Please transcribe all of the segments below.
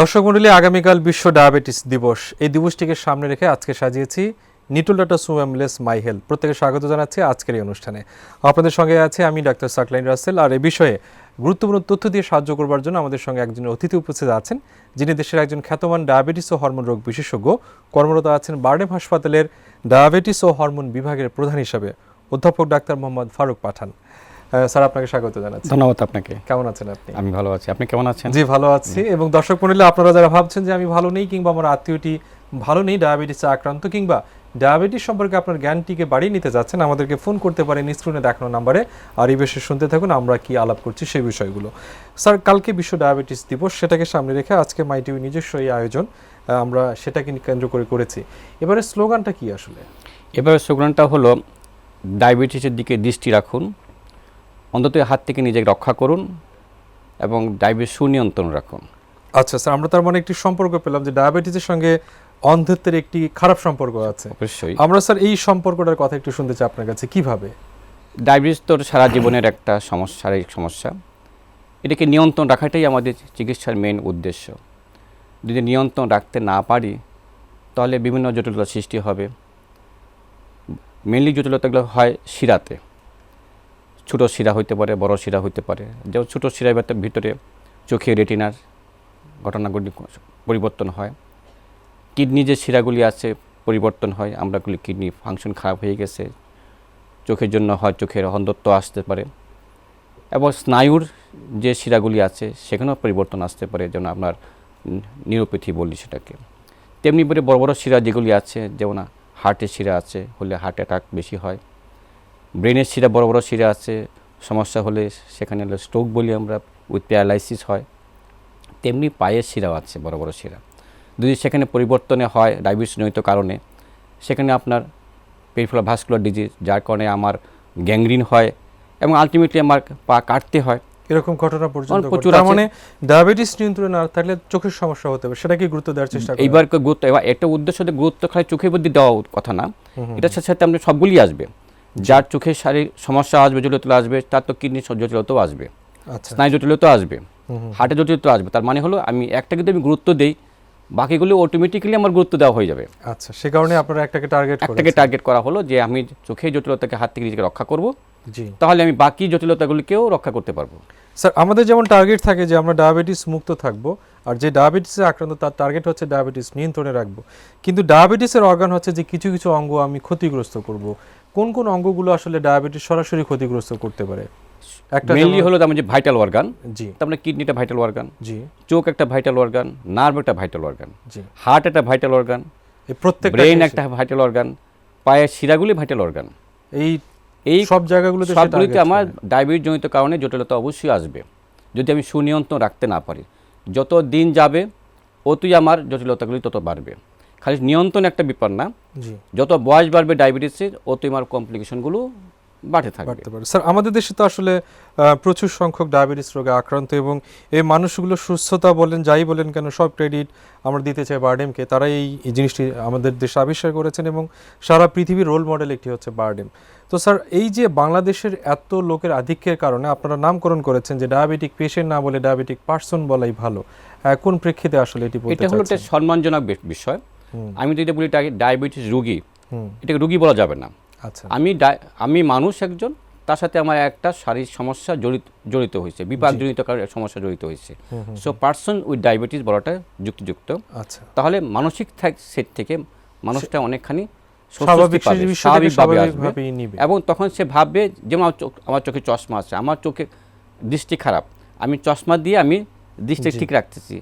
দর্শক মন্ডলী, আগামীকাল বিশ্ব ডায়াবেটিস দিবস। এই দিবসটিকে সামনে রেখে আজকে সাজিয়েছি নিটুল ডাটা সুএমলেস মাই হেলথ। প্রত্যেকে স্বাগত জানাচ্ছি আজকের এই অনুষ্ঠানে। আপনাদের সঙ্গে আছে আমি ডাক্তার সাকলাইন রাসেল। আর এ বিষয়ে গুরুত্বপূর্ণ তথ্য দিয়ে সাহায্য করবার জন্য আমাদের সঙ্গে একজন অতিথি উপস্থিত আছেন, যিনি দেশের একজন খ্যাতমান ডায়াবেটিস ও হরমোন রোগ বিশেষজ্ঞ। কর্মরত আছেন বার্ডেম হাসপাতালের ডায়াবেটিস ও হরমোন বিভাগের প্রধান হিসাবে। অধ্যাপক ডাক্তার মোহাম্মদ ফারুক পাঠান। স্যার আপনাকে স্বাগত জানাচ্ছি। ধন্যবাদ আপনাকে। কেমন আছেন আপনি? আমি ভালো আছি। আপনি কেমন আছেন? জি ভালো আছি। এবং দর্শক মন্ডলী আপনারা যারা ভাবছেন যে আমি ভালো নেই কিংবা আমার আত্মীয়টি ভালো নেই ডায়াবেটিসে আক্রান্ত কিংবা ডায়াবেটিস সম্পর্কে আপনার জ্ঞানটিকে বাড়িয়ে নিতে যাচ্ছেন আমাদেরকে ফোন করতে পারেন স্ক্রিনে দেখানো নাম্বারে। আর এই বিষয়ে শুনতে থাকুন আমরা কি আলাপ করছি সেই বিষয়গুলো। স্যার কালকে বিশ্ব ডায়াবেটিস দিবস সেটাকে সামনে রেখে আজকে মাই টিভি নিজস্ব এই আয়োজন আমরা সেটাকে কেন্দ্র করে করেছি। এবারে স্লোগানটা কি আসলে? এবারে স্লোগানটা হলো ডায়াবেটিসের দিকে দৃষ্টি রাখুন। অন্তত হাত থেকে নিজেকে রক্ষা করুন এবং ডায়াবেটিস সুনিয়ন্ত্রণ রাখুন। আচ্ছা স্যার আমরা তার মানে একটি সম্পর্ক পেলাম যে ডায়াবেটিসের সঙ্গে অন্ধত্বের একটি খারাপ সম্পর্ক আছে। অবশ্যই। আমরা স্যার এই সম্পর্কটার কথা একটু শুনতে চাই আপনার কাছে কীভাবে? ডায়াবেটিস তো সারা জীবনের একটা সমস্যা শারীরিক সমস্যা। এটাকে নিয়ন্ত্রণ রাখাটাই আমাদের চিকিৎসার মেন উদ্দেশ্য। যদি নিয়ন্ত্রণ রাখতে না পারি তাহলে বিভিন্ন জটিলতা সৃষ্টি হবে। মেনলি জটিলতাগুলো হয় শিরাতে। ছোটো শিরা হইতে পারে, বড় শিরা হইতে পারে। যেমন ছোটো শিরার ভেতর- চোখে রেটিনার ঘটনাগুলি পরিবর্তন হয়। কিডনি যে শিরাগুলি আছে, পরিবর্তন হয়। আমরাগুলি কিডনি ফাংশন খারাপ হয়ে গেছে। চোখের জন্য হয়, চোখের অন্ধত্ব আসতে পারে। এবং স্নায়ুর যে শিরাগুলি আছে, সেখানেও পরিবর্তন আসতে পারে, যেমন আপনার নিউরোপ্যাথি বলি সেটাকে। তেমনি করে বড় বড় শিরা যেগুলি আছে, যেমন হার্টের শিরা আছে, হলে হার্ট অ্যাটাক বেশি হয়। ব্রেনের শিরা বড় বড় শিরা আছে। সমস্যা হলে সেখানে স্ট্রোক বলি আমরা উইথ প্যারালাইসিস হয়। তেমনি পায়ের শিরাও আছে বড় বড় শিরা। যদি সেখানে পরিবর্তনে হয় ডায়াবেটিসজনিত কারণে সেখানে আপনার পেরিফেরাল ভাস্কুলার ডিজিজ যার কারণে আমার গ্যাংগ্রিন হয় এবং আলটিমেটলি আমার পা কাটতে হয়। এরকম ঘটনা পর্যন্ত প্রচুর। মানে ডায়াবেটিস নিয়ন্ত্রণে না থাকলে চোখের সমস্যা হতে পারে সেটা কি গুরুত্ব দেওয়ার চেষ্টা? এইবার গুরুত্ব এবার একটা উদ্দেশ্য গুরুত্ব খালি চোখের মধ্যে দেওয়া কথা না। এটার সাথে সাথে আপনি সবগুলি আসবে। যার চোখের শারীরিক সমস্যা আসবে জটিলতা আসবে তার তো কিডনি জটিলতাও আসবে। আচ্ছা। স্নায়ু জটিলতা আসবে হার্টের জটিলতা আসবে। তার মানে হলো আমি একটা যদি আমি গুরুত্ব দেই বাকিগুলো অটোমেটিক্যালি আমার গুরুত্ব দেওয়া হয়ে যাবে। আচ্ছা সে কারণে আপনারা একটাকে টার্গেট একটাকে টার্গেট করা হলো যে আমি চোখের জটিলতাকে হাত থেকে নিজেকে রক্ষা করব। জি। তাহলে আমি বাকি জটিলতাগুলিকেও রক্ষা করতে পারব। স্যার আমাদের যেমন টার্গেট থাকে যে আমরা ডায়াবেটিস মুক্ত থাকব আর যে ডায়াবেটিসে আক্রান্ত তার টার্গেট হচ্ছে ডায়াবেটিস নিয়ন্ত্রণে রাখব। কিন্তু ডায়াবেটিসের অর্গান হচ্ছে যে কিছু কিছু অঙ্গ আমি ক্ষতিগ্রস্ত করব। কোন কোন অঙ্গগুলো আসলে ডায়াবেটিস সরাসরি ক্ষতিগ্রস্ত করতে পারে? একটা যেমন- হলো আমার যে ভাইটাল অর্গান জি। তার মানে কিডনিটা ভাইটাল অর্গান জি। চোখ একটা ভাইটাল অর্গান নার্ভ একটা ভাইটাল অর্গান জি। হার্ট একটা ভাইটাল অর্গান এই প্রত্যেক ব্রেন একটা ভাইটাল অর্গান পায়ের শিরাগুলি ভাইটাল অর্গান এই এই সব জায়গাগুলোতে সবগুলিতে আমার। ডায়াবেটিস জনিত কারণে জটিলতা অবশ্যই আসবে। যদি আমি সুনিয়ন্ত্রণ রাখতে না পারি যত দিন যাবে অতই আমার জটিলতাগুলি তত বাড়বে। খালি নিয়ন্ত্রণ একটা ব্যাপার না। যত বয়স বাড়বে ডায়াবেটিসের অতই আমার কমপ্লিকেশনগুলো বাড়তে থাকবে। বাড়তে পারে। স্যার আমাদের দেশে তো আসলে প্রচুর সংখ্যক ডায়াবেটিস রোগে আক্রান্ত এবং এই মানুষগুলো সুস্থতা বলেন যাই বলেন কেন সব ক্রেডিট আমরা দিতে চাই বার্ডেমকে। তারা এই এই জিনিসটি আমাদের দেশে আবিষ্কার করেছেন এবং সারা পৃথিবীর রোল মডেল একটি হচ্ছে বার্ডেম। তো স্যার এই যে বাংলাদেশের এত লোকের আধিক্যের কারণে আপনারা নামকরণ করেছেন যে ডায়াবেটিক পেশেন্ট না বলে ডায়াবেটিক পার্সন বলাই ভালো কোন প্রেক্ষিতে আসলে এটি বলতে এটা হলো একটা সম্মানজনক বিষয়। আমি যদি বলি ডায়াবেটিস রুগী। এটাকে রুগী বলা যাবে না। আচ্ছা। আমি আমি মানুষ একজন তার সাথে আমার একটা শারীরিক সমস্যা জড়িত জড়িত হয়েছে বিপাকজনিত কারণে সমস্যা জড়িত হয়েছে। সো পার্সন উইথ ডায়াবেটিস বলাটা যুক্তিযুক্ত। আচ্ছা। তাহলে মানসিক সেট থেকে মানুষটা অনেকখানি স্বাভাবিকভাবে আসবে। এবং তখন সে ভাববে যেমন আমার চোখ আমার চোখে চশমা আছে আমার চোখে দৃষ্টি খারাপ। আমি চশমা দিয়ে আমি দৃষ্টি ঠিক রাখতেছি।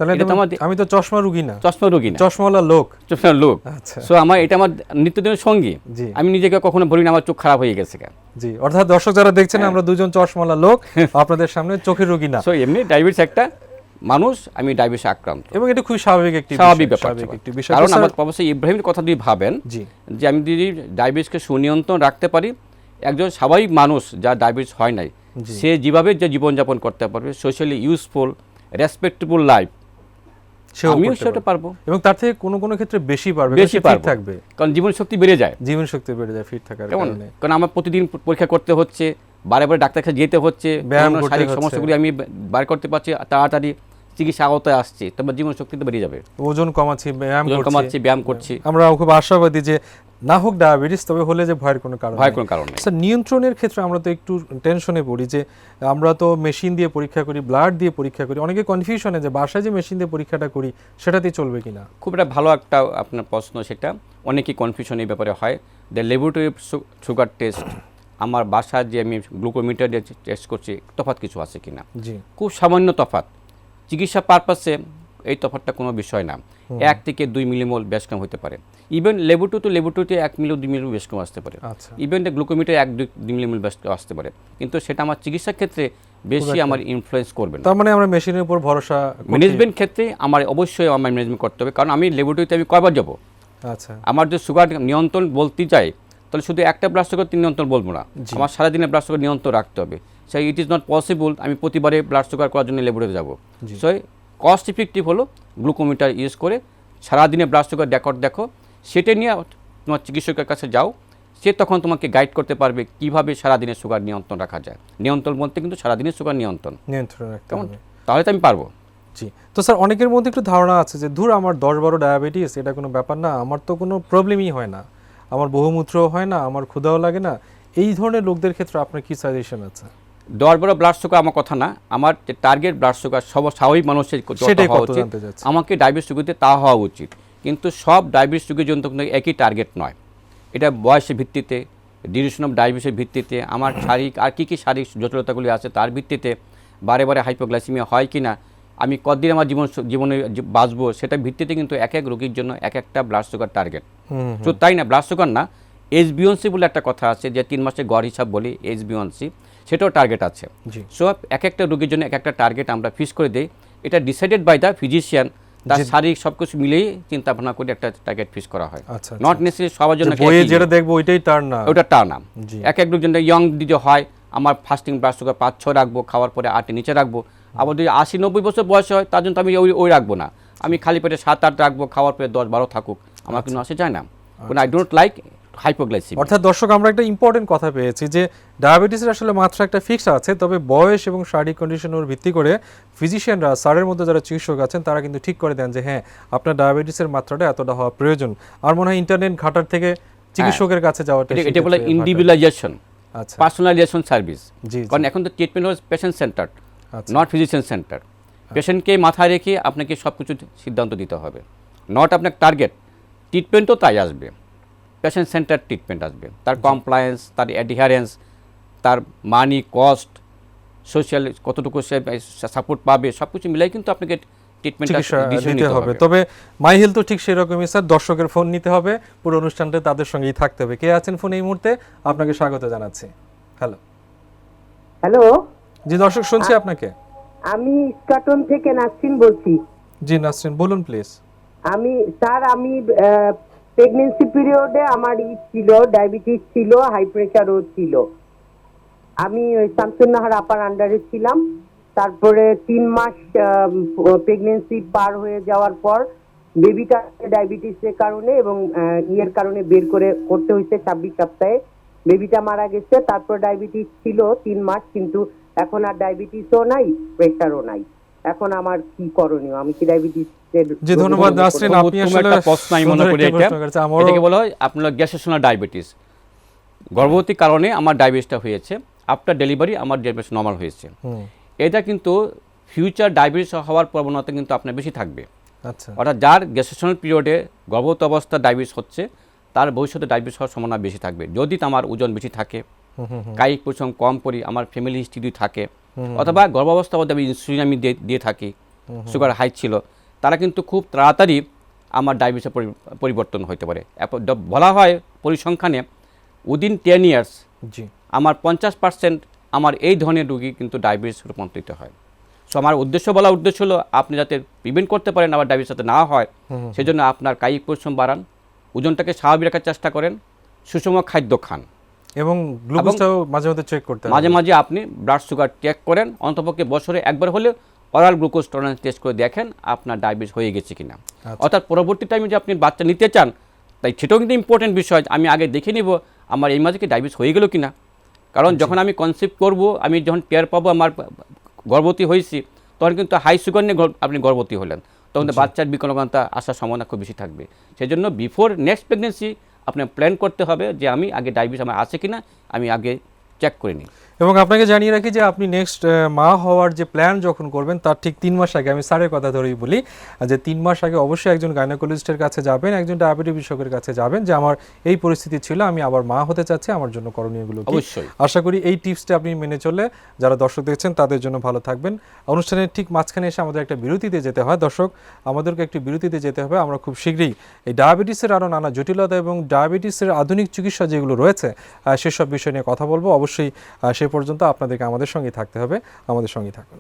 আমি তো চশমা রুগী না। চশমা রোগী না। চশমাওয়ালা লোক। চশমার লোক। আচ্ছা। সো আমার এটা আমার নিত্যদিনের সঙ্গী। আমি নিজেকে কখনো বলি না আমার চোখ খারাপ হয়ে গেছে কেন? জি। অর্থাৎ দর্শক যারা দেখছেন হ্যাঁ। আমরা দুজন চশমালা লোক আপনাদের সামনে চোখের রোগী না। সো এমনি ডায়াবেটিস একটা মানুষ আমি ডায়াবেটিস আক্রান্ত। এবং এটা খুবই স্বাভাবিক একটি স্বাভাবিক ব্যাপার একটি বিষয়। কারণ আমার অবশ্যই ইব্রাহিমের কথা যদি ভাবেন জি। যে আমি যদি ডায়াবেটিসকে সুনিয়ন্ত্রণ রাখতে পারি একজন স্বাভাবিক মানুষ যা ডায়াবেটিস হয় নাই সে যেভাবে যে জীবনযাপন করতে পারবে সোশ্যালি ইউজফুল রেসপেক্টেবল লাইফ আমিও সেটা পারব। এবং তার থেকে কোনো কোনো ক্ষেত্রে বেশি পারবে বেশি পারব। থাকবে। কারণ জীবন শক্তি বেড়ে যায়। জীবন শক্তি বেড়ে যায় ফিট থাকার কেমন? কারণে। কারণ আমার প্রতিদিন পরীক্ষা করতে হচ্ছে বারে বারে ডাক্তার কাছে যেতে হচ্ছে শারীরিক। সমস্যাগুলি আমি বার করতে পারছি তাড়াতাড়ি চিকিৎসা আওতায় আসছি তোমার জীবন শক্তি তো বেরিয়ে যাবে। ওজন কমাচ্ছি ব্যায়াম ওজন কমাচ্ছি ব্যায়াম করছি। আমরা খুব আশাবাদী যে না হোক ডায়াবেটিস তবে হলে যে ভয়ের কোনো কারণ ভয় নেই। কোনো কারণ নেই। স্যার নিয়ন্ত্রণের ক্ষেত্রে আমরা তো একটু টেনশনে পড়ি যে আমরা তো মেশিন দিয়ে পরীক্ষা করি ব্লাড দিয়ে পরীক্ষা করি। অনেকে কনফিউশনে যে বাসায় যে মেশিন দিয়ে পরীক্ষাটা করি সেটাতেই চলবে কিনা? খুব একটা ভালো একটা আপনার প্রশ্ন সেটা। অনেকই কনফিউশন এই ব্যাপারে হয়। দ্য ল্যাবরেটরি সুগার টেস্ট আমার বাসায় যে আমি গ্লুকোমিটার দিয়ে টেস্ট করছি তফাৎ কিছু আছে কিনা? জি। খুব সামান্য তফাৎ। চিকিৎসা পারপাসে এই তফাৎটা কোনো বিষয় না। এক থেকে দুই মিলিমোল বেশ কম হতে পারে। ইভেন লেবুটু তো লেবুটুতে এক মিলি দুই মিলি বেশ কম আসতে পারে। আচ্ছা। ইভেন গ্লুকোমিটার এক দুই মিলিমোল বেশ কম আসতে পারে। কিন্তু সেটা আমার চিকিৎসার ক্ষেত্রে বেশি আমার ইনফ্লুয়েন্স করবে না। তার মানে আমরা মেশিনের উপর ভরসা ম্যানেজমেন্ট ক্ষেত্রে আমার অবশ্যই আমার ম্যানেজমেন্ট করতে হবে। কারণ আমি লেবুটুতে আমি কয়বার যাব? আচ্ছা। আমার যে সুগার নিয়ন্ত্রণ বলতে চাই তাহলে শুধু একটা ব্লাড সুগার নিয়ন্ত্রণ বলব না। আমার সারাদিনে ব্লাড সুগার নিয়ন্ত্রণ রাখতে হবে। সেই ইট ইজ নট পসিবল আমি প্রতিবারে ব্লাড সুগার করার জন্য লেবুরেতে যাব। সো কস্ট ইফেক্টিভ হলো গ্লুকোমিটার ইউজ করে। সারাদিনে ব্লাড সুগার রেকর্ড দেখো। সেটা নিয়ে তোমার চিকিৎসকের কাছে যাও। সে তখন তোমাকে গাইড করতে পারবে কীভাবে সারাদিনে সুগার নিয়ন্ত্রণ রাখা যায়। নিয়ন্ত্রণ বলতে কিন্তু সারাদিনের সুগার নিয়ন্ত্রণ। নিয়ন্ত্রণ রাখতে কেমন? হবে। তাহলে তো আমি পারব। জি। তো স্যার অনেকের মধ্যে একটু ধারণা আছে যে ধুর আমার দশ বারো ডায়াবেটিস এটা কোনো ব্যাপার না। আমার তো কোনো প্রবলেমই হয় না। আমার বহুমূত্রও হয় না আমার ক্ষুধাও লাগে না। এই ধরনের লোকদের ক্ষেত্রে আপনার কি সাজেশন আছে? দশ বারো ব্লাড সুগার আমার কথা না আমার যে টার্গেট ব্লাড সুগার সব স্বাভাবিক মানুষের হওয়া উচিত আমাকে ডায়াবেটিস রোগীতে তা হওয়া উচিত। কিন্তু সব ডায়াবেটিস রোগীর জন্য কিন্তু একই টার্গেট নয়। এটা বয়সের ভিত্তিতে ডিউরেশন অফ ডায়াবেটিসের ভিত্তিতে আমার শারীরিক আর কী কী শারীরিক জটিলতাগুলি আছে তার ভিত্তিতে বারে বারে হাইপোগ্লাইসিমিয়া হয় কি না আমি কতদিন আমার জীবন জীবনে বাঁচবো সেটা ভিত্তিতে কিন্তু এক এক রোগীর জন্য এক একটা ব্লাড সুগার টার্গেট তো তাই না ব্লাড সুগার না এইচ বিওনসি বলে একটা কথা আছে যে তিন মাসের গড় হিসাব বলি এইচ বিওনসি সেটাও টার্গেট আছে। সো এক একটা রোগীর জন্য এক একটা টার্গেট আমরা ফিক্স করে দিই। এটা ডিসাইডেড বাই দ্য ফিজিশিয়ান তার শারীরিক সব কিছু মিলেই চিন্তা ভাবনা করে একটা টার্গেট ফিক্স করা হয়। আচ্ছা নট নেসেসারি সবার জন্য বইয়ে যেটা দেখব ওইটাই তার না। ওটা টা নাম এক এক লোকজন ইয়ং দিদি হয় আমার ফাস্টিং ব্লাড সুগার পাঁচ ছয় রাখব খাওয়ার পরে আটে নিচে রাখব। আবার যদি আশি নব্বই বছর বয়স হয় তার জন্য আমি ওই ওই রাখব না। আমি খালি পেটে সাত আট রাখব খাওয়ার পরে দশ বারো থাকুক। আমার কিন্তু আসে যায় না। আই ডোন্ট লাইক হাইপোগ্লাইসিমিয়া অর্থাৎ দর্শক আমরা একটা ইম্পর্টেন্ট কথা পেয়েছি যে ডায়াবেটিসের আসলে মাত্রা একটা ফিক্স আছে তবে বয়স এবং শারীরিক কন্ডিশনের ভিত্তি করে ফিজিশিয়ানরা স্যারের মধ্যে যারা চিকিৎসক আছেন তারা কিন্তু ঠিক করে দেন যে হ্যাঁ আপনার ডায়াবেটিসের মাত্রাটা এতটা হওয়া প্রয়োজন। আর মনে হয় ইন্টারনেট ঘাটার থেকে চিকিৎসকের কাছে যাওয়াটা এটা- বলে ইন্ডিভিজুয়ালাইজেশন আচ্ছা। পার্সোনালাইজেশন সার্ভিস কারণ এখন তো ট্রিটমেন্ট হচ্ছে patient center not physician center পেশেন্টকে মাথায় রেখে আপনাকে সব কিছু সিদ্ধান্ত দিতে হবে। নট আপনার টার্গেট ট্রিটমেন্টও তাই আসবে। পেশেন্ট সেন্টার ট্রিটমেন্ট আসবে। তার কমপ্লায়েন্স তার অ্যাডিহারেন্স তার মানি কস্ট সোশ্যাল কতটুকু সে সাপোর্ট পাবে সব কিছু মিলাই কিন্তু আপনাকে নিতে হবে। তবে মাই হেলথ তো ঠিক সেরকমই স্যার। দর্শকের ফোন নিতে হবে। পুরো অনুষ্ঠানটা তাদের সঙ্গেই থাকতে হবে। কে আছেন ফোন এই মুহূর্তে? আপনাকে স্বাগত জানাচ্ছি। হ্যালো হ্যালো জি দর্শক শুনছি আপনাকে। আমি ইস্কাটন থেকে নাসরিন বলছি। জি নাসরিন বলুন প্লিজ আমি স্যার আমি প্রেগনেন্সি পিরিয়ডে আমার ই ছিল ডায়াবেটিস ছিল হাই প্রেশারও ছিল। আমি ওই শামসুন্নাহার আপার আন্ডারে ছিলাম। তারপরে তিন মাস প্রেগনেন্সি পার হয়ে যাওয়ার পর বেবিটা ডায়াবেটিসের কারণে এবং ইয়ের কারণে বের করে করতে হয়েছে ছাব্বিশ সপ্তাহে। বেবিটা মারা গেছে, তারপর ডায়াবেটিস ছিল তিন মাস, কিন্তু এখন আর ডায়াবেটিসও নাই প্রেশারও নাই। এখন আমার কি করণীয়? আমি কি ডায়াবেটিসের জি ধন্যবাদ নাসরিন। আপনি আসলে একটা প্রশ্ন আমি মনে করি এটা। এটাকে বলা হয় আপনার গ্যাসেশনাল ডায়াবেটিস। গর্ভবতী কারণে আমার ডায়াবেটিসটা হয়েছে। আফটার ডেলিভারি আমার ডায়াবেটিস নর্মাল হয়েছে। এটা কিন্তু ফিউচার ডায়াবেটিস হওয়ার প্রবণতা কিন্তু আপনার বেশি থাকবে। আচ্ছা। অর্থাৎ যার গ্যাসেশনাল পিরিয়ডে গর্ভবতী অবস্থা ডায়াবেটিস হচ্ছে তার ভবিষ্যতে ডায়াবেটিস হওয়ার সম্ভাবনা বেশি থাকবে। যদি আমার ওজন বেশি থাকে কায়িক পরিশ্রম কম করি আমার ফ্যামিলি হিস্ট্রি থাকে অথবা গর্ভাবস্থা মধ্যে আমি ইনসুলিন আমি দিয়ে- থাকি সুগার হাই ছিল তারা কিন্তু খুব তাড়াতাড়ি আমার ডায়াবেটিসের পরিবর্তন হতে পারে। বলা হয় পরিসংখ্যানে উইদিন টেন ইয়ার্স জি। আমার পঞ্চাশ পার্সেন্ট আমার এই ধরনের রুগী কিন্তু ডায়াবেটিস রূপান্তরিত হয়। সো আমার উদ্দেশ্য বলা উদ্দেশ্য হলো আপনি যাতে প্রিভেন্ট করতে পারেন আবার ডায়াবেটিস যাতে না হয় সেজন্য আপনার কায়িক পরিশ্রম বাড়ান ওজনটাকে স্বাভাবিক রাখার চেষ্টা করেন সুষম খাদ্য খান। এবং গ্লুকোজটাও মাঝে মাঝে চেক করতে মাঝে মাঝে আপনি ব্লাড সুগার চেক করেন অন্তপক্ষে বছরে একবার হলে অরাল গ্লুকোজ টলারেন্স টেস্ট করে দেখেন আপনার ডায়াবেটিস হয়ে গেছে কিনা। আচ্ছা। অর্থাৎ পরবর্তী টাইমে যে আপনি বাচ্চা নিতে চান তাই সেটাও কিন্তু ইম্পর্টেন্ট বিষয় আমি আগে দেখে নিব আমার এই মাঝে কি ডায়াবেটিস হয়ে গেল কিনা। কারণ যখন আমি কনসেপ্ট করব আমি যখন টের পাবো আমার গর্ভবতী হয়েছি তখন কিন্তু হাই সুগার নিয়ে আপনি গর্ভবতী হলেন। তখন তো বাচ্চার বিকলাঙ্গতা আসার সম্ভাবনা খুব বেশি থাকবে। সেই জন্য বিফোর নেক্সট প্রেগনেন্সি আপনার প্ল্যান করতে হবে যে আমি আগে ডায়াবেটিস আমার আছে কিনা, আমি আগে চেক করে নিই। এবং আপনাকে জানিয়ে রাখি যে আপনি নেক্সট মা হওয়ার যে প্ল্যান যখন করবেন তার ঠিক তিন মাস আগে আমি স্যারের কথা ধরেই বলি যে তিন মাস আগে অবশ্যই একজন গাইনোকোলজিস্টের কাছে যাবেন একজন ডায়াবেটিস বিশেষজ্ঞের কাছে যাবেন যে আমার এই পরিস্থিতি ছিল আমি আবার মা হতে চাচ্ছি আমার জন্য করণীয়গুলো অবশ্যই। আশা করি এই টিপসটা আপনি মেনে চললে যারা দর্শক দেখছেন তাদের জন্য ভালো থাকবেন। অনুষ্ঠানের ঠিক মাঝখানে এসে আমাদের একটা বিরতিতে যেতে হয়। দর্শক আমাদেরকে একটি বিরতিতে যেতে হবে। আমরা খুব শীঘ্রই এই ডায়াবেটিসের আরও নানা জটিলতা এবং ডায়াবেটিসের আধুনিক চিকিৎসা যেগুলো রয়েছে সেসব বিষয় নিয়ে কথা বলব। অবশ্যই আহ, সে পর্যন্ত আপনাদেরকে আমাদের সঙ্গেই থাকতে হবে। আমাদের সঙ্গেই থাকুন।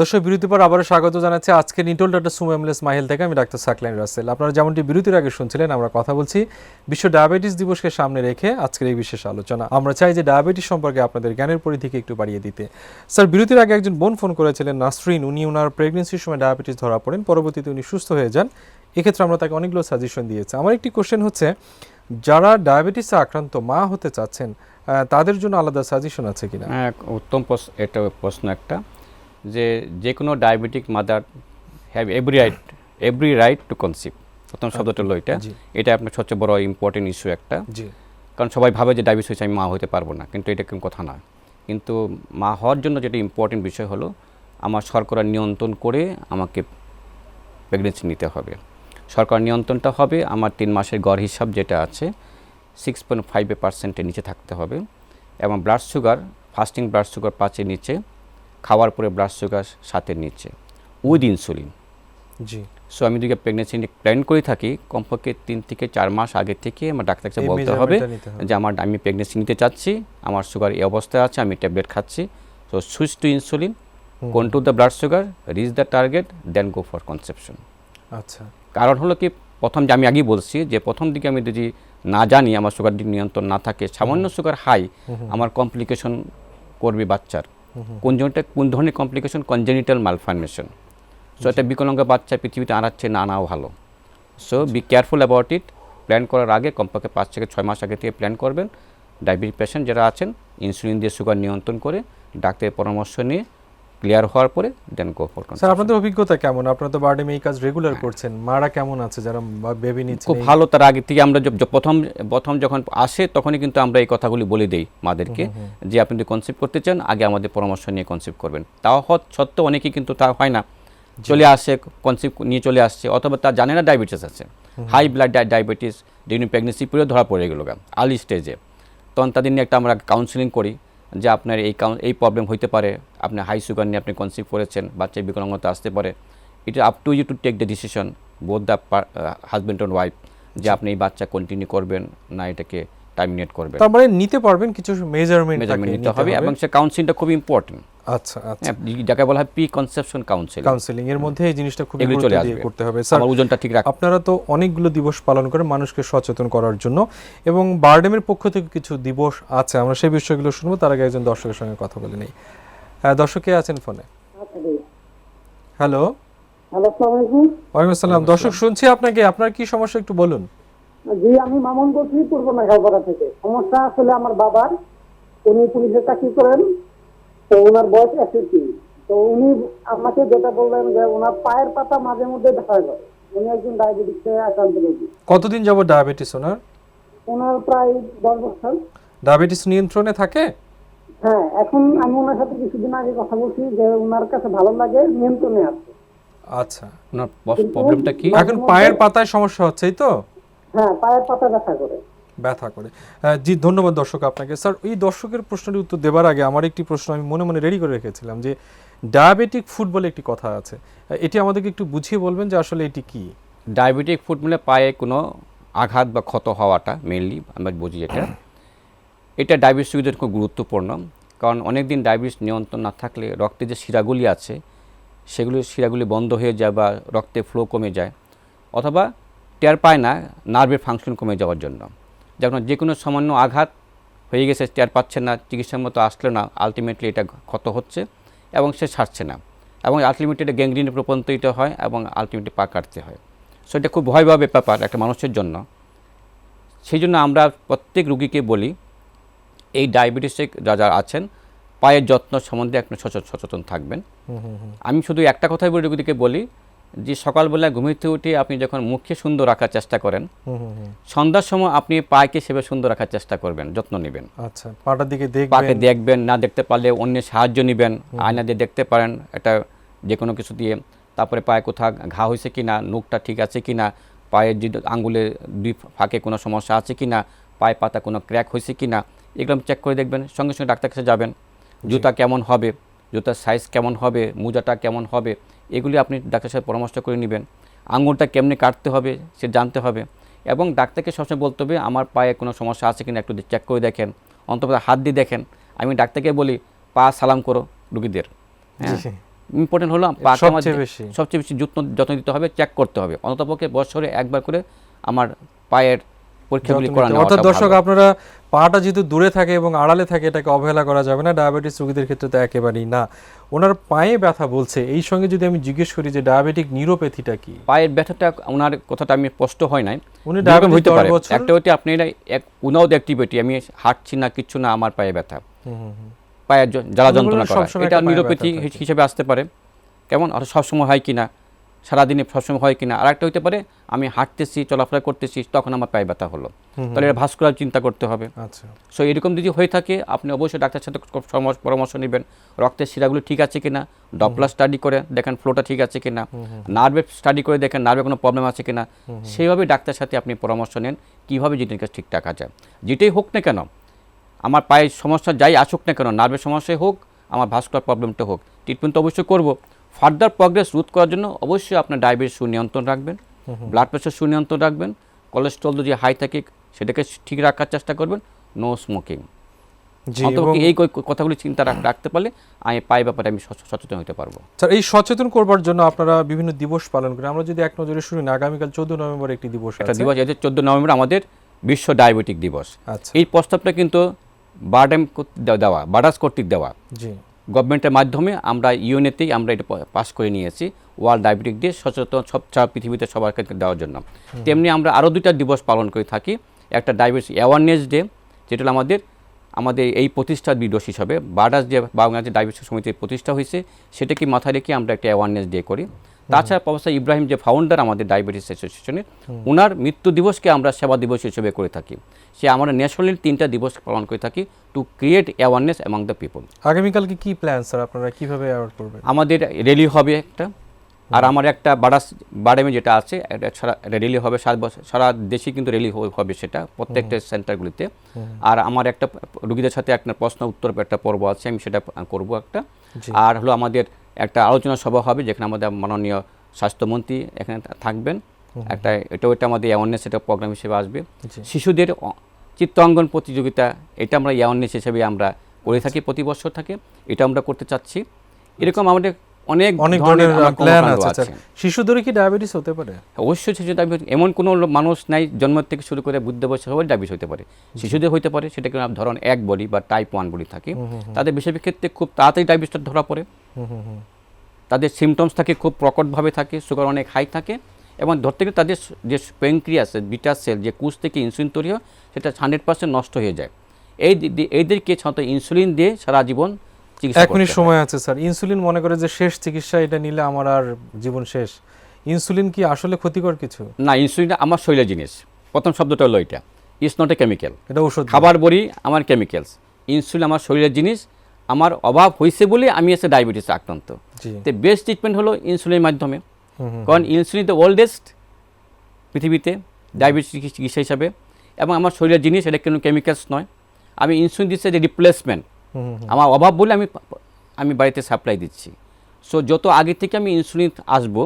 দর্শক, বিরতির পর আবারও স্বাগত জানাচ্ছি আজকে নিটোল ডাক্তার সুমেমলেস মাহিল থেকে আমি ডাক্তার সাকলাইন রাসেল। আপনারা যেমনটি বিরতির আগে শুনছিলেন, আমরা কথা বলছি বিশ্ব ডায়াবেটিস দিবসকে সামনে রেখে আজকের এই বিশেষ আলোচনা। আমরা চাই যে ডায়াবেটিস সম্পর্কে আপনাদের জ্ঞানের পরিধিকে একটু বাড়িয়ে দিতে। স্যার, বিরতির আগে একজন বোন ফোন করেছিলেন নাসরিন। উনি ওনার প্রেগনেন্সির সময় ডায়াবেটিস ধরা পড়েন। পরবর্তীতে উনি সুস্থ হয়ে যান। এক্ষেত্রে আমরা তাকে অনেকগুলো সাজেশন দিয়েছি। আমার একটি কোশ্চেন হচ্ছে যারা ডায়াবেটিসে আক্রান্ত মা হতে চাচ্ছেন তাদের জন্য আলাদা সাজেশন আছে কিনা? হ্যাঁ উত্তম প্রশ্ন এটা প্রশ্ন একটা যে যে কোনো diabetic mother have every right every right to conceive প্রথম শব্দটা হলো এটা। এটা আপনার সবচেয়ে বড় ইম্পর্টেন্ট ইস্যু একটা। জি। কারণ সবাই ভাবে যে ডায়াবেটিস হয়েছে আমি মা হতে পারব না কিন্তু এটা কোনো কথা না। কিন্তু মা হওয়ার জন্য যেটা ইম্পর্টেন্ট বিষয় হলো আমার শর্করা নিয়ন্ত্রণ করে আমাকে প্রেগনেন্সি নিতে হবে। শর্করা নিয়ন্ত্রণটা হবে আমার তিন মাসের গড় হিসাব যেটা আছে সিক্স পয়েন্ট ফাইভ পার্সেন্টের নিচে থাকতে হবে এবং blood sugar fasting blood sugar পাঁচের নিচে খাওয়ার পরে ব্লাড সুগার সাতের নিচে উইথ ইনসুলিন জি। সো আমি যদি প্রেগনেন্সি নিয়ে প্ল্যান করে থাকি কমপক্ষে তিন থেকে চার মাস আগে থেকে আমার ডাক্তার কাছে বলতে হবে হবে। যে আমার আমি প্রেগনেন্সি নিতে চাচ্ছি আমার সুগার এই অবস্থায় আছে আমি ট্যাবলেট খাচ্ছি। So switch to insulin control the blood sugar reach the target then go for conception আচ্ছা। কারণ হলো কি প্রথম যে আমি আগেই বলছি যে প্রথম দিকে আমি যদি না জানি আমার সুগার নিয়ন্ত্রণ না থাকে সামান্য সুগার হাই আমার কমপ্লিকেশন করবে বাচ্চার। কোন জনটা কোন ধরনের কমপ্লিকেশন কনজেনিটাল মালফরমেশন সো একটা বিকলাঙ্গ বাচ্চা পৃথিবীতে আনাচ্ছে না আনাও ভালো। So be careful about it plan করার আগে কমপক্ষে পাঁচ থেকে ছয় মাস আগে থেকে প্ল্যান করবেন। ডায়াবেটিস পেশেন্ট যারা আছেন ইনসুলিন দিয়ে সুগার নিয়ন্ত্রণ করে ডাক্তারের পরামর্শ নিয়ে ক্লিয়ার হওয়ার পরে দেন গো ফর স্যার আপনাদের অভিজ্ঞতা কেমন? আপনারা তো বার্ডেমে এই কাজ রেগুলার করছেন। মারা কেমন আছে? যারা বেবি নিচ্ছেন খুব ভালো তার আগে থেকে আমরা প্রথম প্রথম যখন আসে তখনই কিন্তু আমরা এই কথাগুলি বলে দেই মাদেরকে যে আপনি যদি কনসেপ্ট করতে চান আগে আমাদের পরামর্শ নিয়ে কনসেপ্ট করবেন। তাও হত- সত্ত্বেও অনেকেই কিন্তু তা হয় না। চলে আসে কনসেপ্ট নিয়ে চলে আসছে অথবা তার জানে না ডায়াবেটিস আছে। High blood diabetes during pregnancy period ধরা পড়ে গেল আর্লি স্টেজে তখন তাদের নিয়ে একটা আমরা কাউন্সিলিং করি। যে আপনার এই কাউন এই প্রবলেম হইতে পারে আপনি হাই সুগার নিয়ে আপনি কনসিভ করেছেন বাচ্চার বিকলাঙ্গতা আসতে পারে। It up to you to take the decision both the husband and wife যে আপনি এই বাচ্চা কন্টিনিউ করবেন না এটাকে। টার্মিনেট করবেন। তার মানে নিতে পারবেন কিছু মেজারমেন্ট মেজারমেন্ট নিতে হবে এবং সে কাউন্সিলটা খুব ইম্পর্টেন্ট আচ্ছা আচ্ছা। হ্যাঁ যাকে বলা হয় প্রি কনসেপশন কাউন্সিল কাউন্সিলিং এর মধ্যে এই জিনিসটা খুব গুরুত্ব দিয়ে করতে হবে। স্যার আমার ওজনটা ঠিক রাখ। আপনারা তো অনেকগুলো দিবস পালন করেন মানুষকে সচেতন করার জন্য এবং বারডেমের পক্ষ থেকে কিছু দিবস আছে। আমরা সেই বিষয়গুলো শুনব তার আগে একজন দর্শকের সঙ্গে কথা বলে নেই। হ্যাঁ দর্শক কে আছেন ফোনে। হ্যালো হ্যালো আসসালামু আলাইকুম। ওয়ালাইকুম আসসালাম। দর্শক শুনছি আপনাকে। আপনার কি সমস্যা একটু বলুন। জি আমি মামুন বলছি পূর্ব নাগালপাড়া থেকে। সমস্যা আসলে আমার বাবার। উনি পুলিশের চাকরি করেন তো ওনার বয়স একষট্টি তো উনি আমাকে যেটা বললেন যে ওনার পায়ের পাতা মাঝে মধ্যে দেখা যায় উনি একজন ডায়াবেটিসে আক্রান্ত রোগী। কতদিন যাবত ডায়াবেটিস ওনার? ওনার প্রায় দশ বছর। ডায়াবেটিস নিয়ন্ত্রণে থাকে? হ্যাঁ এখন আমি ওনার সাথে কিছুদিন আগে কথা বলছি যে ওনার কাছে ভালো লাগে নিয়ন্ত্রণে আছে। আচ্ছা। ওনার প্রবলেমটা কি? এখন পায়ের পাতায় সমস্যা হচ্ছে তো? হ্যাঁ পায়ের পাতা ব্যথা করে। ব্যথা করে। আহ, জি ধন্যবাদ দর্শক আপনাকে। স্যার এই দর্শকের প্রশ্নের উত্তর দেবার আগে আমার একটি প্রশ্ন আমি মনে মনে রেডি করে রেখেছিলাম যে ডায়াবেটিক ফুড বলে একটি কথা আছে। এটি আমাদেরকে একটু বুঝিয়ে বলবেন যে আসলে এটি কি? ডায়াবেটিক ফুড মানে পায়ে কোনো আঘাত বা ক্ষত হওয়াটা মেনলি আমরা বুঝি এটা। এটা ডায়াবেটিস রোগীদের খুব গুরুত্বপূর্ণ কারণ অনেক দিন ডায়াবেটিস নিয়ন্ত্রণ না থাকলে রক্তে যে শিরাগুলি আছে সেগুলি শিরাগুলি বন্ধ হয়ে যায় বা রক্তে ফ্লো কমে যায়। অথবা টের পায় না নার্ভের ফাংশন কমে যাওয়ার জন্য। যখন যে কোনো সামান্য আঘাত হয়ে গেছে টের পাচ্ছে না চিকিৎসার মতো আসলো না আলটিমেটলি এটা ক্ষত হচ্ছে এবং সে ছাড়ছে না। এবং আলটিমেটলি এটা গ্যাংগ্রিনে রূপান্তরিত হয় এবং আলটিমেটলি পা কাটতে হয়। সো এটা খুব ভয়াবহ ব্যাপার একটা মানুষের জন্য। সেই জন্য আমরা প্রত্যেক রুগীকে বলি এই ডায়াবেটিসে যারা আছেন পায়ের যত্ন সম্বন্ধে একটু সচে- সচেতন থাকবেন আমি শুধু একটা কথাই বলি রোগীদেরকে বলি যে সকালবেলা ঘুমিতে উঠে আপনি যখন মুখকে সুন্দর রাখার চেষ্টা করেন। সন্ধ্যার সময় আপনি পায়কে সেভাবে সুন্দর রাখার চেষ্টা করবেন যত্ন নেবেন। আচ্ছা পাটার দিকে পাকে দেখবেন দেখবেন না দেখতে পারলে অন্যের সাহায্য নেবেন আয়না দিয়ে দেখতে পারেন এটা যে কোনো কিছু দিয়ে। তারপরে পায়ে কোথাও ঘা হয়েছে কি না নুকটা ঠিক আছে কি না পায়ের যে আঙ্গুলে দুই ফাঁকে কোনো সমস্যা আছে কি না পায়ে পাতা কোনো ক্র্যাক হয়েছে কি না এগুলো চেক করে দেখবেন সঙ্গে সঙ্গে ডাক্তার কাছে যাবেন। জুতা কেমন হবে জুতার সাইজ কেমন হবে মোজাটা কেমন হবে এগুলি আপনি ডাক্তার সাথে পরামর্শ করে নেবেন। আঙুলটা কেমনে কাটতে হবে সে জানতে হবে এবং ডাক্তারকে সবসময় বলতে হবে আমার পায়ে কোনো সমস্যা আছে কিনা একটু চেক করে দেখেন। অন্তত হাত দিয়ে দেখেন। আমি ডাক্তারকে বলি পা সালাম করো রুগীদের। হ্যাঁ। ইম্পর্টেন্ট হলো পা সবচেয়ে বেশি। সবচেয়ে বেশি যত্ন যত্ন দিতে হবে চেক করতে হবে। অন্ততপক্ষে বছরে একবার করে আমার পায়ের পরীক্ষাগুলি করা নিতে- অর্থাৎ দর্শক আপনারা পাটা যেহেতু দূরে থাকে এবং আড়ালে থাকে এটাকে অবহেলা করা যাবে না। ডায়াবেটিস রোগীদের ক্ষেত্রে তো একেবারেই না। ওনার পায়ে ব্যথা বলছে। এই সঙ্গে যদি আমি জিজ্ঞেস করি যে ডায়াবেটিক নিউরোপ্যাথিটা কি? পায়ের ব্যথাটা ওনার কথাটা আমি স্পষ্ট হয় নাই। উনি হইতে পারে। একটা হচ্ছে আপনি এক উনাও অ্যাক্টিভিটি আমি হাঁটছি না কিচ্ছু না আমার পায়ে ব্যথা। পায়ের জ্বালা যন্ত্রণা করা। এটা নিউরোপ্যাথি হিসেবে আসতে পারে। কেমন? আর সবসময় হয় কিনা সারাদিনে সবসময় হয় কিনা আর একটা হইতে পারে আমি হাঁটতেছি চলাফেরা করতেছি তখন আমার পায়ে ব্যথা হলো। তাহলে এটা ভাস্কুলার চিন্তা করতে হবে। আচ্ছা। সো এরকম যদি হয়ে থাকে আপনি অবশ্যই ডাক্তারের সাথে পরামর্শ নেবেন রক্তের শিরাগুলো ঠিক আছে কিনা ডপলার স্টাডি করে দেখেন ফ্লোটা ঠিক আছে কিনা নার্ভে স্টাডি করে দেখেন নার্ভে কোনো প্রবলেম আছে কিনা সেইভাবে ডাক্তারের সাথে আপনি পরামর্শ নেন কীভাবে জিনিসটা ঠিক রাখা যায়। যেটাই হোক না কেন আমার পায়ের সমস্যা যাই আসুক না কেন নার্ভের সমস্যাই হোক আমার ভাস্কুলার প্রবলেমটা হোক ট্রিটমেন্ট তো অবশ্যই করব। ফার্দার প্রগ্রেস রোধ করার জন্য অবশ্যই আপনার ডায়াবেটিস সুনিয়ন্ত্রণ রাখবেন। ব্লাড প্রেশার সুনিয়ন্ত্রণ রাখবেন। কোলেস্ট্রল যদি হাই থাকে সেটাকে ঠিক রাখার চেষ্টা করবেন। নো স্মোকিং এই কথাগুলি চিন্তা রাখতে পারলে আমি পাই ব্যাপারে আমি সচেতন হতে পারব। স্যার এই সচেতন করবার জন্য আপনারা বিভিন্ন দিবস পালন করেন। আমরা যদি এক নজরে শুনি না আগামীকাল চোদ্দ নভেম্বর একটি দিবস একটা দিবস এদের চোদ্দ নভেম্বর আমাদের বিশ্ব ডায়াবেটিক দিবস। আচ্ছা। এই প্রস্তাবটা কিন্তু বারডেম দেওয়া বার্ডাস কর্তৃক দেওয়া। জি। গভর্নমেন্টের মাধ্যমে আমরা ইউনেতেই আমরা এটা পাস করে নিয়েছি ওয়ার্ল্ড ডায়াবেটিক ডে সচেতন সব সারা পৃথিবীতে সবার ক্ষেত্রে দেওয়ার জন্য। তেমনি আমরা আরও দুইটা দিবস পালন করে থাকি একটা ডায়াবেটিস অ্যাওয়ারনেস ডে যেটা আমাদের আমাদের এই প্রতিষ্ঠার দিবস হিসাবে। বার্ডাস যে বাংলাদেশ ডায়াবেটিস সমিতির প্রতিষ্ঠা হয়েছে সেটাকে মাথায় রেখে আমরা একটা অ্যাওয়ারনেস ডে করি। তাছাড়া প্রফেসর ইব্রাহিম যে ফাউন্ডার আমাদের ডায়াবেটিস অ্যাসোসিয়েশনের ওনার মৃত্যু দিবসকে আমরা সেবা দিবস হিসেবে করে থাকি। সে আমরা ন্যাশনালি তিনটা দিবস পালন করে থাকি to create awareness among the people আগামীকালকে কি প্ল্যান স্যার আপনারা কীভাবে অ্যাওয়ার্ড করবেন? আমাদের রেলি হবে একটা। আর আমার একটা বারাস বাডামে যেটা আছে সারা রেলি হবে সারা বছর সারা দেশে কিন্তু রেলি হবে সেটা প্রত্যেকটা সেন্টারগুলিতে আর আমার একটা রুগীদের সাথে একটা প্রশ্ন উত্তর একটা পর্ব আছে আমি সেটা করব একটা। আর হলো আমাদের একটা আলোচনা সভা হবে যেখানে আমাদের মাননীয় স্বাস্থ্যমন্ত্রী এখানে থাকবেন। একটা এটা ওইটা আমাদের অ্যাওয়ারনেস এটা প্রোগ্রাম হিসেবে আসবে। শিশুদের চিত্রাঙ্গন প্রতিযোগিতা এটা আমরা অ্যাওয়ারনেস হিসেবে আমরা করে থাকি প্রতি বছর থাকে। এটা আমরা করতে চাচ্ছি। এরকম আমাদের অনেক অনেক ধরনের প্ল্যান আছে। স্যার শিশুদের কি ডায়াবেটিস হতে পারে? অবশ্যই শিশু ডায়াবেটিস এমন কোনো মানুষ নাই জন্ম থেকে শুরু করে বুদ্ধ বয়স সবাই ডায়াবেটিস হতে পারে। শিশুদের হতে পারে সেটাকে ধরন এক বলি বা টাইপ ওয়ান বলি থাকে। তাদের বেশিরভাগ ক্ষেত্রে খুব তাড়াতাড়ি ডায়াবেটিসটা ধরা পড়ে। তাদের সিমটমস থাকে খুব প্রকটভাবে থাকে সুগার অনেক হাই থাকে। এবং ধরতে গেলে তাদের যে বিটা সেল যে কুচ থেকে ইনসুলিন তৈরি হয় সেটা হান্ড্রেড পার্সেন্ট নষ্ট হয়ে যায়। এই এইদেরকে সাধারণত ইনসুলিন দিয়ে সারা জীবন হয়। সময় আছে স্যার। ইনসুলিন মনে করে যে শেষ চিকিৎসা এটা নিলে আমার আর জীবন শেষ। ইনসুলিন কি আসলে ক্ষতিকর কিছু? না ইনসুলিন আমার শরীরের জিনিস। প্রথম শব্দটা হলো এটা। ইটস নট এ কেমিক্যাল এটা ওষুধ খাবার বড়ি আমার কেমিক্যালস ইনসুলিন আমার শরীরের জিনিস। আমার অভাব হয়েছে বলে আমি এসে ডায়াবেটিস আক্রান্ত। তো বেস্ট ট্রিটমেন্ট হলো ইনসুলিনের মাধ্যমে। কারণ ইনসুলিন দ্য ওল্ডেস্ট পৃথিবীতে ডায়াবেটিস চিকিৎসা হিসাবে। এবং আমার শরীরের জিনিস এটা কোনো কেমিক্যালস নয়। আমি ইনসুলিন দিচ্ছে যে রিপ্লেসমেন্ট। আমার অভাব বলে আমি আমি বাড়িতে সাপ্লাই দিচ্ছি। সো যত আগে থেকে আমি ইনসুলিন আসব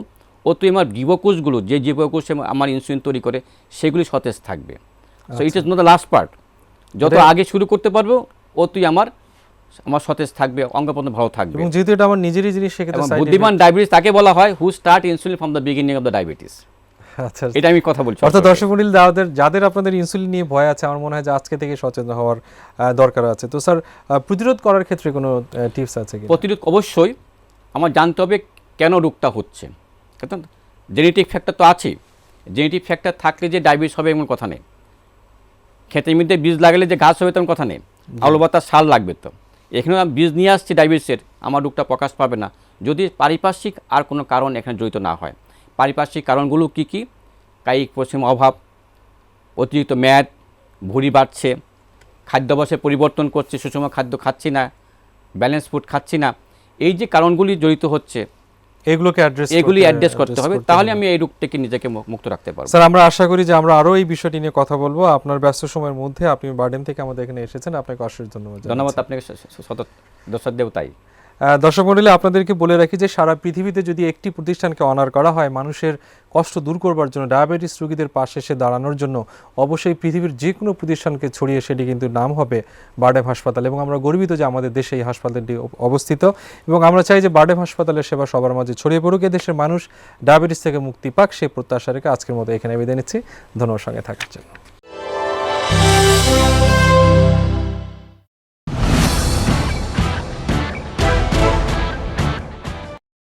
অতই আমার জীবকোষগুলো যে জীবকোষ আমার ইনসুলিন তৈরি করে সেগুলি সতেজ থাকবে। So it is not the last part যত আগে শুরু করতে পারব অতই আমার আমার সতেজ থাকবে অঙ্গ প্রত্যঙ্গ ভালো থাকবে। এবং যেহেতু এটা আমার নিজেরই জিনিস সেক্ষেত্রে বুদ্ধিমান ডায়াবেটিস তাকে বলা হয় who start insulin from the beginning of the diabetes আচ্ছা। এটা আমি কথা বলছি অর্থাৎ দর্শক মন্ডলী যাদের যাদের আপনাদের ইনসুলিন নিয়ে ভয় আছে আমার মনে হয় যে আজকে থেকে সচেতন হওয়ার দরকার আছে। তো স্যার প্রতিরোধ করার ক্ষেত্রে কোনো টিপস আছে কি প্রতিরোধ অবশ্যই। আমার জানতে হবে কেন রোগটা হচ্ছে। জেনেটিক ফ্যাক্টর তো আছেই। জেনেটিক ফ্যাক্টর থাকলে যে ডায়াবেটিস হবে এমন কথা নেই। খেতের মধ্যে বীজ লাগালে যে ঘাস হবে তেমন কথা নেই। আলু বাতার সার লাগবে তো। এখানে আমি বীজ নিয়ে আসছি ডায়াবেটিসের আমার রোগটা প্রকাশ পাবে না। যদি পারিপার্শ্বিক আর কোনো কারণ এখানে জড়িত না হয়। পারিপার্শ্বিক কারণগুলো কি কি? কায়িক পরিশ্রম অভাব অতিরিক্ত ম্যাদ ভুঁড়ি বাড়ছে খাদ্যাভ্যাসে পরিবর্তন করছে সুষম খাদ্য খাচ্ছি না ব্যালেন্স ফুড খাচ্ছি না এই যে কারণগুলি জড়িত হচ্ছে এগুলোকে অ্যাড্রেস এগুলি অ্যাড্রেস করতে হবে তাহলে আমি এই রোগ থেকে নিজেকে মুক্ত রাখতে পারব। স্যার আমরা আশা করি যে আমরা আরও এই বিষয়টি নিয়ে কথা বলব। আপনার ব্যস্ত সময়ের মধ্যে আপনি বার্ডেন থেকে আমাদের এখানে এসেছেন। আপনাকে অশেষ ধন্যবাদ ধন্যবাদ আপনাকে সদর দর্শক দেব তাই। দর্শক মন্ডলী, আপনাদেরকে বলে রাখি যে সারা পৃথিবীতে যদি একটি প্রতিষ্ঠানকে অনার করা হয়, মানুষের কষ্ট দূর করবার জন্য ডায়াবেটিস রোগীদের পাশে এসে দাঁড়ানোর জন্য, অবশ্যই পৃথিবীর যে কোনো প্রতিষ্ঠানকে ছড়িয়ে সেটি কিন্তু নাম হবে বার্ডেম হাসপাতাল। এবং আমরা গর্বিত যে আমাদের দেশে এই হাসপাতালটি অবস্থিত। এবং আমরা চাই যে বার্ডেম হাসপাতালের সেবা সবার মাঝে ছড়িয়ে পড়ুক। দেশের মানুষ ডায়াবেটিস থেকে মুক্তি পাক, সেই প্রত্যাশা রেখে আজকের মতো এখানে বিদায় নিচ্ছি। ধন্যবাদ সঙ্গে থাকার জন্য।